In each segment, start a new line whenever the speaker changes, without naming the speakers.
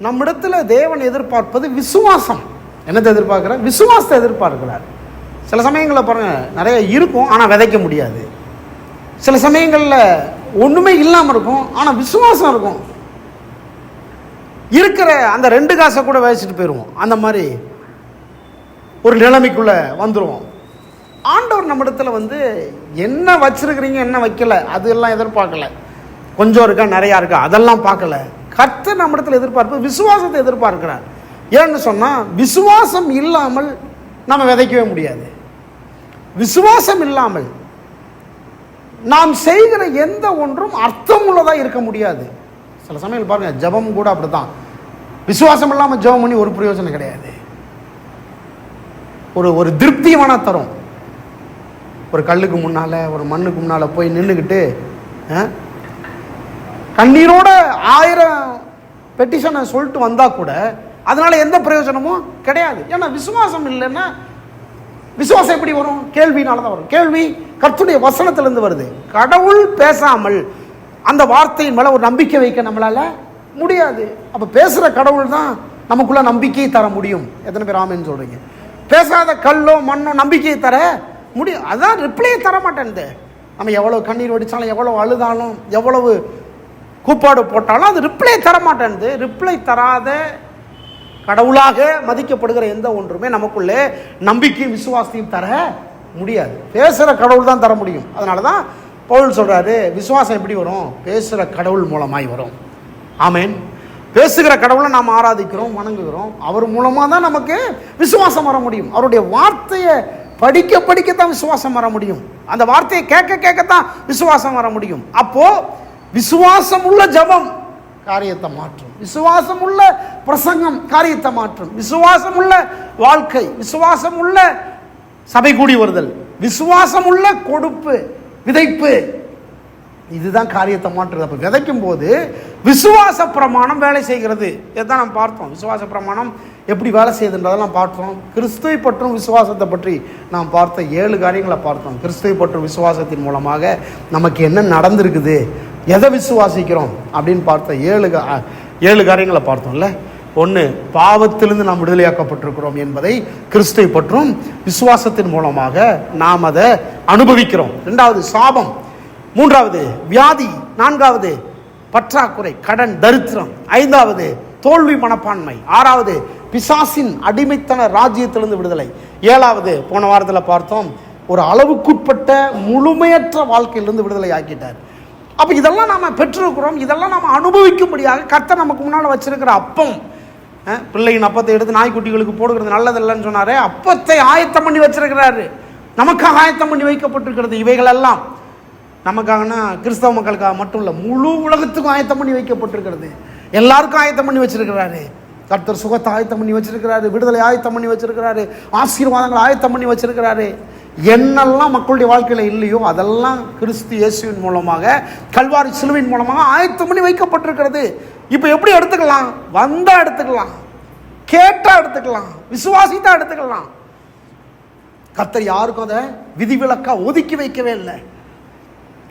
நம்மிடத்தில் தேவன் எதிர்பார்ப்பது விசுவாசம். என்னத்தை எதிர்பார்க்குற விசுவாசத்தை எதிர்பார்க்கிறார். சில சமயங்களில் பாருங்கள் நிறைய இருக்கும் ஆனால் விதைக்க முடியாது. சில சமயங்களில் ஒன்றுமே இல்லாமல் இருக்கும் ஆனால் விசுவாசம் இருக்கும். இருக்கிற அந்த ரெண்டு காசை கூட விதைச்சிட்டு போயிடுவோம் அந்த மாதிரி ஒரு நிலைமைக்குள்ள வந்துருவோம். ஆண்டவர் நம்மிடத்துல வந்து என்ன வச்சுருக்கிறீங்க என்ன வைக்கல அதெல்லாம் எதிர்பார்க்கல. கொஞ்சம் இருக்கா நிறையா இருக்கா அதெல்லாம் பார்க்கல. கர்த்தர் நம்மிடத்தில் எதிர்பார்ப்பு விசுவாசத்தை எதிர்பார்க்கிறார். ஏன்னு சொன்னால் விசுவாசம் இல்லாமல் நம்ம விதைக்கவே முடியாது. விசுவாசம் இல்லாமல் நாம் செய்கிற எந்த ஒன்றும் அர்த்தமுள்ளதாக இருக்க முடியாது. சில சமயம் பாருங்க ஜெபம் கூட அப்படித்தான். விசுவாசம் இல்லாமல் ஜெபம் பண்ணி ஒரு பிரயோஜனம் கிடையாது. ஒரு ஒரு திருப்தியான தரும். ஒரு கல்லுக்கு முன்னால் ஒரு மண்ணுக்கு முன்னால் போய் நின்றுக்கிட்டு கண்ணீரோட ஆயிரம் பெட்டிஷனை சொல்லிட்டு வந்தால் கூட அதனால் எந்த பிரயோஜனமும் கிடையாது. ஏன்னா விசுவாசம் இல்லைன்னா விசுவாசம் எப்படி வரும்? கேள்வினால தான் வரும். கேள்வி கர்த்துடைய வசனத்திலேருந்து வருது. கடவுள் பேசாமல் அந்த வார்த்தையின் மேலே ஒரு நம்பிக்கை வைக்க நம்மளால் முடியாது. அப்போ பேசுகிற கடவுள் தான் நமக்குள்ள நம்பிக்கையை தர முடியும். எத்தனை பேர் ஆமின்னு சொல்கிறீங்க பேசாத கல்லோ மண்ணோ நம்பிக்கையை தர முடியும். அதான் ரிப்ளையே தர மாட்டேன் நம்ம எவ்வளோ கண்ணீர் வடித்தாலும் எவ்வளோ அழுதாலும் எவ்வளவு கூப்பாடு போட்டாலும் அது ரிப்ளை தர மாட்டேன்து ரிப்ளை தராத கடவுளாக மதிக்கப்படுகிற எந்த ஒன்றுமே நமக்குள்ளே நம்பிக்கையும் விசுவாசத்தையும் தர முடியாது. பேசுகிற கடவுள் தான் தர முடியும். அதனால தான் பவுல் சொல்கிறாரு விசுவாசம் எப்படி வரும்? பேசுகிற கடவுள் மூலமாய் வரும். ஆமேன். பேசுகிற கடவுளை நாம் ஆராதிக்கிறோம் வணங்குகிறோம். அவர் மூலமாக தான் நமக்கு விசுவாசம் வர முடியும். அவருடைய வார்த்தையை படிக்க படிக்கத்தான் விசுவாசம் வர முடியும். அந்த வார்த்தையை கேட்க கேட்கத்தான் விசுவாசம் வர முடியும். அப்போது விசுவாசம் உள்ள ஜபம். காரியத்தை மாற்றும். விசுவாசம் உள்ள பிரசங்கம் காரியத்தை மாற்றும். விசுவாசம் உள்ள வாழ்க்கை விசுவாசம் உள்ள சபை கூடி வருதல். விசுவாசம் உள்ள கொடுப்பு விதைப்பு. இதுதான் காரியத்தை மாற்றுறது அப்போ விதைக்கும் போது விசுவாச பிரமாணம் வேலை செய்கிறது. இதைதான் நாம் பார்த்தோம். விசுவாச பிரமாணம் எப்படி வேலை செய்யுதுன்றதெல்லாம் பார்த்தோம். கிறிஸ்துவை பற்றும் விசுவாசத்தை பற்றி நாம் பார்த்த ஏழு காரியங்களை பார்த்தோம். கிறிஸ்துவை பற்றும் விசுவாசத்தின் மூலமாக நமக்கு என்ன நடந்திருக்குது? எதை விசுவாசிக்கிறோம்? அப்படின்னு பார்த்த ஏழு ஏழு காரியங்களை பார்த்தோம்ல. ஒன்று பாவத்திலிருந்து நாம் விடுதலையாக்கப்பட்டிருக்கிறோம் என்பதை கிறிஸ்துவை பற்றும் விசுவாசத்தின் மூலமாக நாம் அதை அனுபவிக்கிறோம். ரெண்டாவது சாபம். மூன்றாவது வியாதி நான்காவது பற்றாக்குறை கடன் தரித்திரம். ஐந்தாவது தோல்வி மனப்பான்மை. ஆறாவது பிசாசின் அடிமைத்தன ராஜ்யத்திலிருந்து விடுதலை. ஏழாவது போன வாரத்தில் பார்த்தோம் ஒரு அளவுக்குட்பட்ட முழுமையற்ற வாழ்க்கையிலிருந்து விடுதலை ஆக்கிட்டார். அப்போ இதெல்லாம் நாம் பெற்றிருக்கிறோம் இதெல்லாம் நாம் அனுபவிக்கும்படியாக கத்தை நமக்கு முன்னால் வச்சிருக்கிற அப்பம். அஹ், பிள்ளையின் அப்பத்தை எடுத்து நாய்க்குட்டிகளுக்கு போடுகிறது நல்லதில்லைன்னு சொன்னாரே அப்பத்தை ஆயத்தம் பண்ணி வச்சிருக்கிறாரு. நமக்காக ஆயத்தம் பண்ணி வைக்கப்பட்டிருக்கிறது இவைகளெல்லாம். நமக்காகனா கிறிஸ்தவ மக்களுக்காக மட்டும் இல்லை முழு உலகத்துக்கும் ஆயத்தம் பண்ணி வைக்கப்பட்டிருக்கிறது. எல்லாருக்கும் ஆயத்தம் பண்ணி வச்சிருக்கிறாரு. கர்த்தர் சுகத்தை ஆயத்தம் பண்ணி வச்சிருக்கிறாரு விடுதலை ஆயத்தம் பண்ணி வச்சிருக்கிறாரு ஆசீர்வாதங்களை ஆயத்தம் பண்ணி வச்சிருக்கிறாரு. என்னெல்லாம் மக்களுடைய வாழ்க்கையில் இல்லையோ அதெல்லாம் கிறிஸ்து இயேசுவின் மூலமாக கல்வாரி சிலுவின் மூலமாக ஆயத்தம் பண்ணி வைக்கப்பட்டிருக்கிறது. இப்போ எப்படி எடுத்துக்கலாம்? வந்தால் எடுத்துக்கலாம். கேட்டால் எடுத்துக்கலாம். விசுவாசித்தா எடுத்துக்கலாம். கர்த்தர் யாருக்கும் அதை விதிவிலக்காக ஒதுக்கி வைக்கவே இல்லை.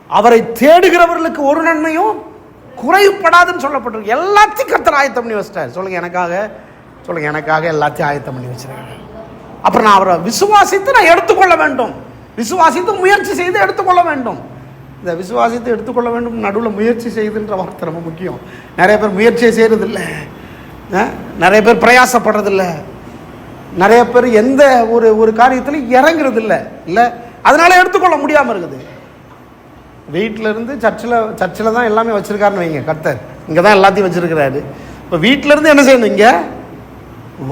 அவரை தேடுகிறவர்களுக்கு ஒரு நன்மையும் குறைப்படாதுன்னு சொல்லப்பட்டிருக்கு. எல்லாத்தையும் கத்தர் ஆயத்தம் பண்ணி வச்சிட்டார். சொல்லுங்க எனக்காக சொல்லுங்க எனக்காக எல்லாத்தையும் ஆயத்தம் பண்ணி வச்சிருக்காங்க அப்புறம் நான் அவரை விசுவாசித்து நான் எடுத்துக்கொள்ள வேண்டும். விசுவாசித்து முயற்சி செய்து எடுத்துக்கொள்ள வேண்டும். இந்த விசுவாசித்து எடுத்துக்கொள்ள வேண்டும் நடுவில் முயற்சி செய்துன்ற வார்த்தை ரொம்ப முக்கியம். நிறைய பேர் முயற்சியை செய்கிறதில்ல நிறைய பேர் பிரயாசப்படுறதில்ல. நிறைய பேர் எந்த ஒரு ஒரு காரியத்திலும் இறங்குறதில்ல. இல்லை? இல்லை அதனால எடுத்துக்கொள்ள முடியாமல் இருக்குது. வீட்டிலேருந்து சர்ச்சில் சர்ச்சில் தான் எல்லாமே வச்சிருக்காருன்னு வைங்க கர்த்தர். இங்கே தான் எல்லாத்தையும் வச்சுருக்கிறாரு. இப்போ வீட்டிலேருந்து என்ன செய்யணும் இங்கே?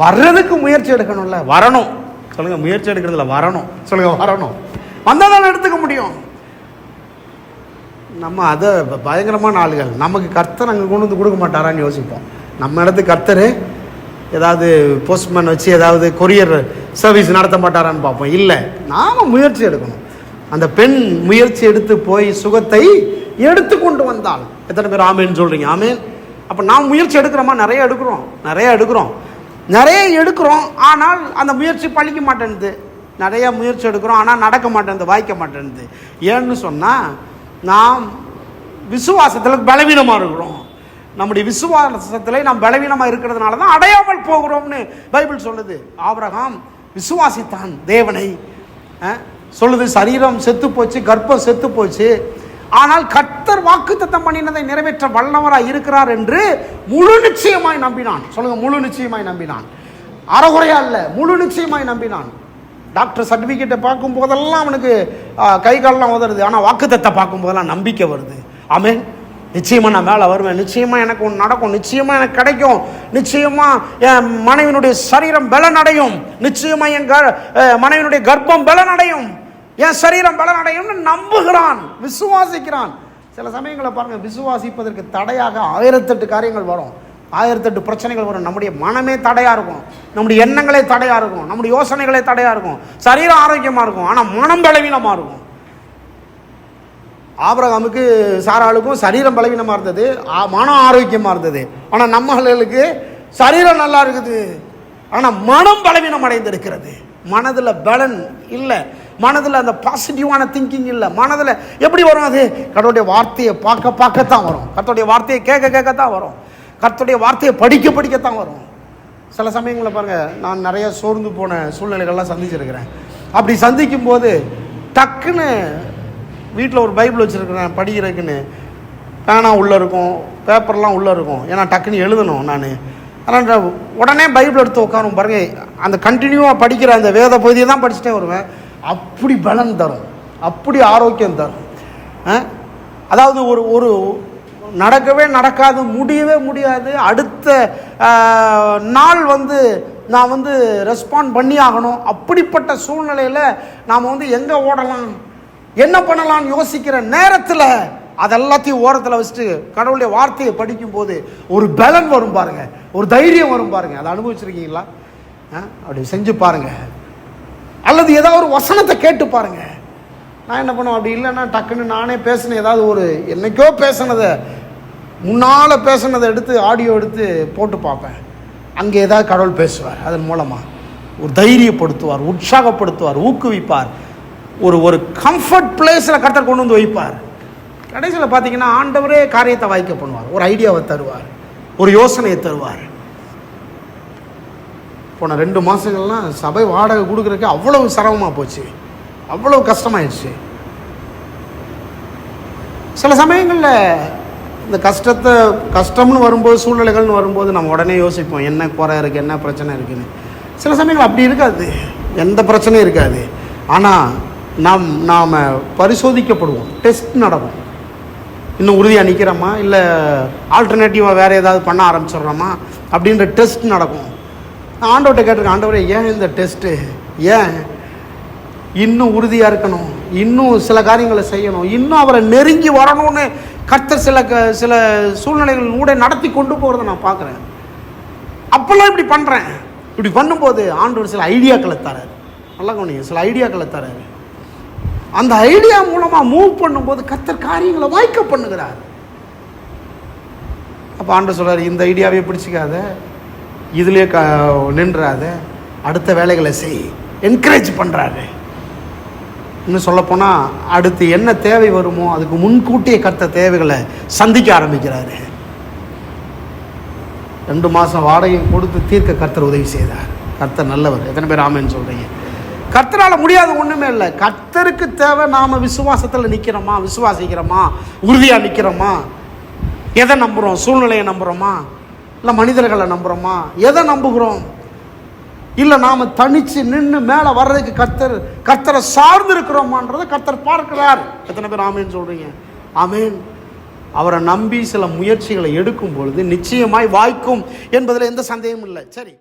வர்றதுக்கு முயற்சி எடுக்கணும்ல. வரணும். சொல்லுங்கள் முயற்சி எடுக்கிறதுல வரணும். சொல்லுங்கள் வரணும். வந்தால் தான் எடுத்துக்க முடியும். நம்ம அதை பயங்கரமான ஆளுகள். நமக்கு கர்த்தர் அங்கே கொண்டு வந்து கொடுக்க மாட்டாரான்னு யோசிப்போம். நம்ம இடத்துக்கு கர்த்தர் ஏதாவது போஸ்ட்மேன் வச்சு ஏதாவது கொரியர் சர்வீஸ் நடத்த மாட்டாரான்னு பார்ப்போம். இல்லை நாம் முயற்சி எடுக்கணும். அந்த பெண் முயற்சி எடுத்து போய் சுகத்தை எடுத்து கொண்டு வந்தாள். எத்தனை பேர் ஆமேன்னு சொல்கிறீங்க ஆமேன். அப்போ நாம் முயற்சி எடுக்கிறோமா? நிறைய எடுக்கிறோம். நிறைய எடுக்கிறோம். நிறைய எடுக்கிறோம். ஆனால் அந்த முயற்சி பழிக்க மாட்டேன்து நிறைய முயற்சி எடுக்கிறோம். ஆனால் நடக்க மாட்டேன்து வாய்க்க மாட்டேன்து ஏன்னு சொன்னால் நாம் விசுவாசத்தில் பலவீனமாக இருக்கிறோம். நம்முடைய விசுவாசத்தில் நாம் பலவீனமாக இருக்கிறதுனால தான் அடையாமல் போகிறோம்னு பைபிள் சொல்லுது. ஆபரகாம் விசுவாசித்தான் தேவனை. சொல்லுது சரீரம் செத்து போச்சு கர்ப்பம் செத்து போச்சு. ஆனால் கர்த்தர் வாக்குத்தத்தம் பண்ணினதை நிறைவேற்ற வல்லவராய் இருக்கிறார் என்று முழு நிச்சயமாய் நம்பினான். சொல்லுங்க முழு நிச்சயமாய் நம்பினான். அறகுறையா இல்லை முழு நிச்சயமாய் நம்பினான். டாக்டர் சர்டிஃபிகேட்டை பார்க்கும் போதெல்லாம் அவனுக்கு கை கால்லாம் உதறுது. ஆனால் வாக்குத்தத்தை பார்க்கும் போதெல்லாம் நம்பிக்கை வருது. ஆமேன். நிச்சயமாக நான் மேலே வருவேன். நிச்சயமாக எனக்கு ஒன்று நடக்கும். நிச்சயமாக எனக்கு கிடைக்கும். நிச்சயமாக என் மனைவினுடைய சரீரம் பலனடையும். அடையும் என் க- மனைவினுடைய கர்ப்பம் பலனடையும். என் சரீரம் பலன் அடையும்னு நம்புகிறான் விசுவாசிக்கிறான். சில சமயங்களை பாருங்க விசுவாசிப்பதற்கு தடையாக ஆயிரத்தெட்டு காரியங்கள் வரும். ஆயிரத்தெட்டு பிரச்சனைகள் வரும். நம்முடைய மனமே தடையா இருக்கும். நம்முடைய எண்ணங்களே தடையா இருக்கும். நம்முடைய யோசனைகளே தடையா இருக்கும். சரீரம் ஆரோக்கியமா இருக்கும். ஆனால் மனம் பலவீனமா இருக்கும். ஆபரகாமுக்கு சாராளுக்கும் சரீரம் பலவீனமாக இருந்தது. மனம் ஆரோக்கியமாக இருந்தது. ஆனால் நம்மளுக்கு சரீரம் நல்லா இருக்குது. ஆனால் மனம் பலவீனம் அடைந்திருக்கிறது மனதில் பலன் இல்லை. மனதில் அந்த பாசிட்டிவான திங்கிங் இல்லை. மனதில் எப்படி வரும் அது? கடவுளுடைய வார்த்தையை பார்க்க பார்க்கத்தான் வரும். கத்தோடைய வார்த்தையை கேட்க கேட்கத்தான் வரும். கத்தோடைய வார்த்தையை படிக்க படிக்கத்தான் வரும். சில சமயங்களில் பாருங்கள் நான் நிறைய சோர்ந்து போன சூழ்நிலைகள்லாம் சந்திச்சிருக்கிறேன். அப்படி சந்திக்கும் போது டக்குன்னு வீட்டில் ஒரு பைபிள் வச்சுருக்கிறேன் படிக்கிறதுக்குன்னு பேனா உள்ளே இருக்கும் பேப்பர்லாம் உள்ளே இருக்கும். ஏன்னா டக்குன்னு எழுதணும் நான். அதனால் உடனே பைபிள் எடுத்து உட்காரும் பாருங்க. அந்த கண்டினியூவாக படிக்கிற அந்த வேத பகுதியை தான் படிச்சுட்டே வருவேன். அப்படி பலன் தரும். அப்படி ஆரோக்கியம் தரும். ஆ? அதாவது ஒரு ஒரு நடக்கவே நடக்காது முடியவே முடியாது. அடுத்த நாள் வந்து நான் வந்து ரெஸ்பாண்ட் பண்ணி ஆகணும். அப்படிப்பட்ட சூழ்நிலையில் நாம் வந்து எங்கே ஓடலாம்? என்ன பண்ணலாம்னு யோசிக்கிற நேரத்தில் அதெல்லாத்தையும் ஓரத்தில் வச்சுட்டு கடவுளுடைய வார்த்தையை படிக்கும்போது ஒரு பலன் வரும் பாருங்கள் ஒரு தைரியம் வரும் பாருங்கள் அதை அனுபவிச்சிருக்கீங்களா? ஆ? அப்படி செஞ்சு பாருங்கள் அல்லது ஏதாவது ஒரு வசனத்தை கேட்டு பாருங்க. நான் என்ன பண்ணுவேன்? அப்படி இல்லைன்னா டக்குன்னு நானே பேசின ஏதாவது ஒரு என்னைக்கோ பேசினதை முன்னால் பேசினதை எடுத்து ஆடியோ எடுத்து போட்டு பார்ப்பேன். அங்கே ஏதாவது கடவுள் பேசுவார் அதன் மூலமாக ஒரு தைரியப்படுத்துவார் உற்சாகப்படுத்துவார் ஊக்குவிப்பார். ஒரு ஒரு கம்ஃபர்ட் பிளேஸில் கர்த்தர் கொண்டு வந்து வைப்பார். கடைசியில் பார்த்தீங்கன்னா ஆண்டவரே காரியத்தை வாய்க்க பண்ணுவார். ஒரு ஐடியாவை தருவார். ஒரு யோசனையை தருவார். போன ரெண்டு மாதங்கள்லாம் சபை வாடகை கொடுக்குறதுக்கு அவ்வளவு சிரமமாக போச்சு. அவ்வளவு கஷ்டமாயிடுச்சு. சில சமயங்களில் இந்த கஷ்டத்தை கஷ்டம்னு வரும்போது சூழ்நிலைகள்னு வரும்போது நம்ம உடனே யோசிப்போம் என்ன குறை இருக்குது என்ன பிரச்சனை இருக்குன்னு. சில சமயங்கள் அப்படி இருக்காது. எந்த பிரச்சனையும் இருக்காது. ஆனால் நாம் நாம் பரிசோதிக்கப்படுவோம் டெஸ்ட் நடக்கும் இன்னும் உறுதியாக நிற்கிறோமா இல்லை ஆல்டர்னேட்டிவாக வேறு ஏதாவது பண்ண ஆரம்பிச்சிடுறோமா? அப்படின்ற டெஸ்ட் நடக்கும். நான் ஆண்டவர்கிட்ட கேட்டிருக்கேன் ஆண்டவரே ஏன் இந்த டெஸ்ட்டு ஏன்? இன்னும் உறுதியாக இருக்கணும். இன்னும் சில காரியங்களை செய்யணும். இன்னும் அவரை நெருங்கி வரணும்னு கர்த்தர் சில க சில சூழ்நிலைகள் கூட நடத்தி கொண்டு போகிறத நான் பார்க்குறேன். அப்போல்லாம் இப்படி பண்ணுறேன் இப்படி பண்ணும்போது ஆண்டவர் சில ஐடியாக்களை தராரு. நல்லா கவனிங்க சில ஐடியாக்களை தராரு. அந்த ஐடியா மூலமாக மூவ் பண்ணும்போது கத்தர் காரியங்களை வாய்க்க பண்ணுகிறார். அப்போ ஆண்டு சொல்கிறார் இந்த ஐடியாவே பிடிச்சிக்காத. இதுலேயே க நின்றாத அடுத்த வேலைகளை செய். என்கரேஜ் பண்ணுறாரு இன்னும் சொல்லப்போனால் அடுத்து என்ன தேவை வருமோ அதுக்கு முன்கூட்டியே கர்த்த தேவைகளை சந்திக்க ஆரம்பிக்கிறாரு. ரெண்டு மாதம் வாடகையும் கொடுத்து தீர்க்க கர்த்தர் உதவி செய்தார். கர்த்தர் நல்லவர். எத்தனை பேர் ஆமேன்னு சொல்கிறீங்க கர்த்தரால் முடியாத ஒன்றுமே இல்லை. கர்த்தருக்கு தேவை நாம் விசுவாசத்தில் நிற்கிறோமா விசுவாசிக்கிறோமா? உறுதியாக நிற்கிறோமா எதை நம்புகிறோம் சூழ்நிலையை நம்புகிறோமா இல்லை மனிதர்களை நம்புகிறோமா எதை நம்புகிறோம்? இல்லை நாம் தனித்து நின்று மேலே வர்றதுக்கு கர்த்தர் கர்த்தரை சார்ந்து இருக்கிறோமான்றதை கர்த்தர் பார்க்கிறார். எத்தனை பேர் ஆமேன்னு சொல்கிறீங்க ஆமேன். அவரை நம்பி சில முயற்சிகளை எடுக்கும் பொழுது நிச்சயமாய் வாய்க்கும் என்பதில் எந்த சந்தேகமும் இல்லை. சரி.